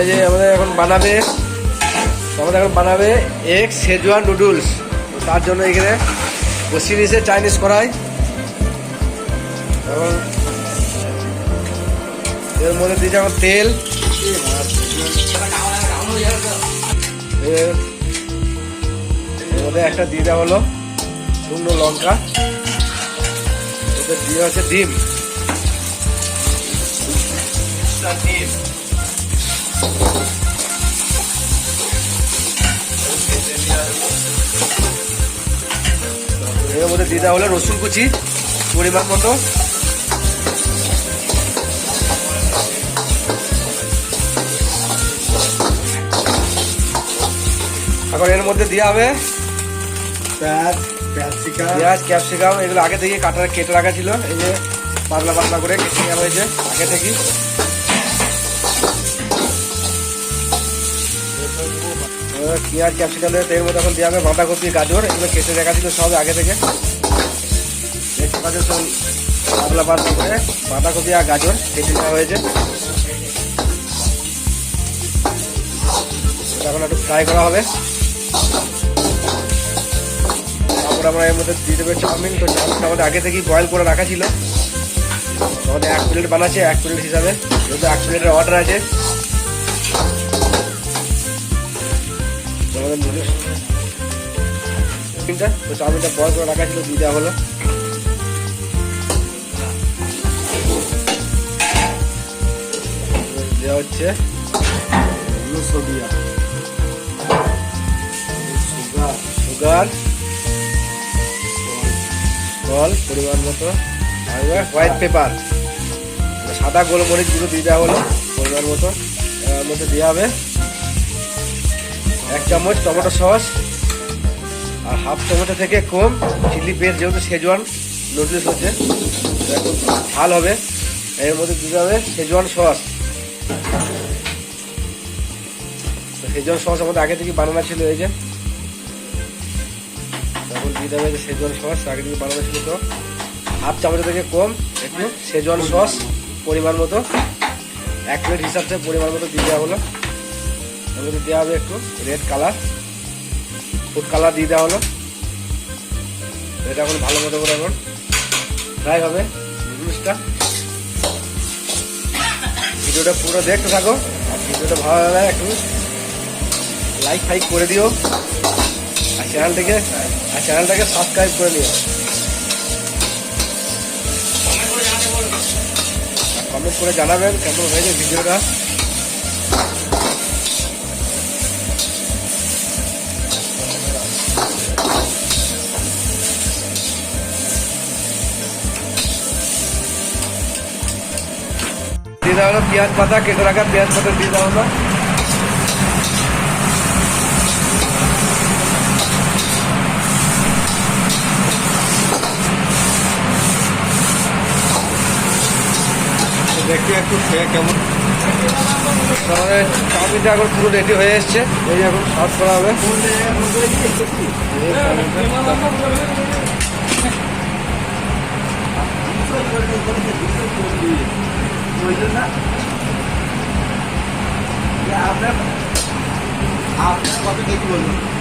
এই যে আমাদের এখন বানাবে, আমাদের এখন বানাবে এগ সেজওয়ান নুডলস তার জন্য এখানে বসিয়ে নিয়েছে চাইনিজ কড়াই এবং এর মধ্যে দিয়েছে এখন তেল। মধ্যে একটা দিয়ে দেওয়া হলো শুকনো লঙ্কা। দিয়ে হচ্ছে ডিম। এর মধ্যে দিয়ে দেওয়া হলো রসুন কুচি পরিমাণ মতো। এখন এর মধ্যে দেওয়া হবে পেঁয়াজ ক্যাপসিকাম। পেঁয়াজ ক্যাপসিকাম এগুলো আগে থেকে কাটা কেটে রাখা ছিল। এই যে পাতলা পাতলা করে কেটে নেওয়া হয়েছে আগে থেকে পেঁয়াজ ক্যাপসিকাম দিয়ে তেলের মধ্যে এখন দেওয়া হবে বাঁধাকপি গাজর, এগুলো কেটে রাখা ছিল সব আগে থেকে। সব পাতলা পাতলা করে বাঁধাকপি আর গাজর কেটে নেওয়া হয়েছে। এখন একটু ফ্রাই করা হবে। তারপর আমরা এর মধ্যে দিয়ে দেবো চাউমিন। তো চাউমিনটা আমাদের আগে থেকেই বয়েল করে রাখা ছিল। আমাদের এক প্লেট বানাচ্ছে, এক প্লেট হিসাবে। যেহেতু এক প্লেটের অর্ডার আছে। আমাদের noodles- চাউমিনটা তো বয়েল করে রাখা ছিল, দিয়ে দেওয়া হলো। দেওয়া হচ্ছে সুগার। সুগার পরিমাণ মতো। পেপার। সাদা গোলমরিচগুলো দিয়ে দেওয়া হলো, পরিমাণ মতো। মধ্যে দেওয়া হবে চামচ, টমেটো সস, আর হাফ টমেটো থেকে কম, চিলি পেস্ট যেহেতু সেজওয়ান নুডলস হচ্ছে। এটা খুব ঝাল হবে। এর মধ্যে দিতে হবে সেজওয়ান সস। তো শেজওয়ান সস আমাদের আগে থেকে বানানো ছিল এই যে। তখন দেবে যে সেজওয়ান সস, আগে থেকে বানানো ছিল তো। হাফ চামচ থেকে কম, একটু সেজওয়ান সস পরিমাণ মতো। এক প্লেট হিসাবে পরিমাণ মতো দিয়ে দেওয়া হলো। মধ্যে দেওয়া হবে একটু রেড কালার ফুড কালার দিয়ে দেওয়া হলো। এটা এখন ভালো মতো করে এখন ফ্রাই হবে নুডলসটা ভিডিওটা পুরো দেখতে থাকো। আর ভিডিওটা ভালো লাগে একটু লাইক ফাইক করে দিও। আর চ্যানেলটাকে আর চ্যানেলটাকে সাবস্ক্রাইব করে নিও কমেন্ট করে জানাবেন কেমন হয়েছে ভিডিওটা। দিয়ে দেওয়া হলো পেঁয়াজ পাতা কেটে রাখা পেঁয়াজ পাতা দিয়ে দেওয়া হলো দেখি একটু খেয়ে কেমন। আমাদের চাউমিনটা এখন পুরো রেডি হয়ে এসছে। এই এখন সার্ভ করা হবে। এই না। আপনার আপনার কত দেখি বলুন।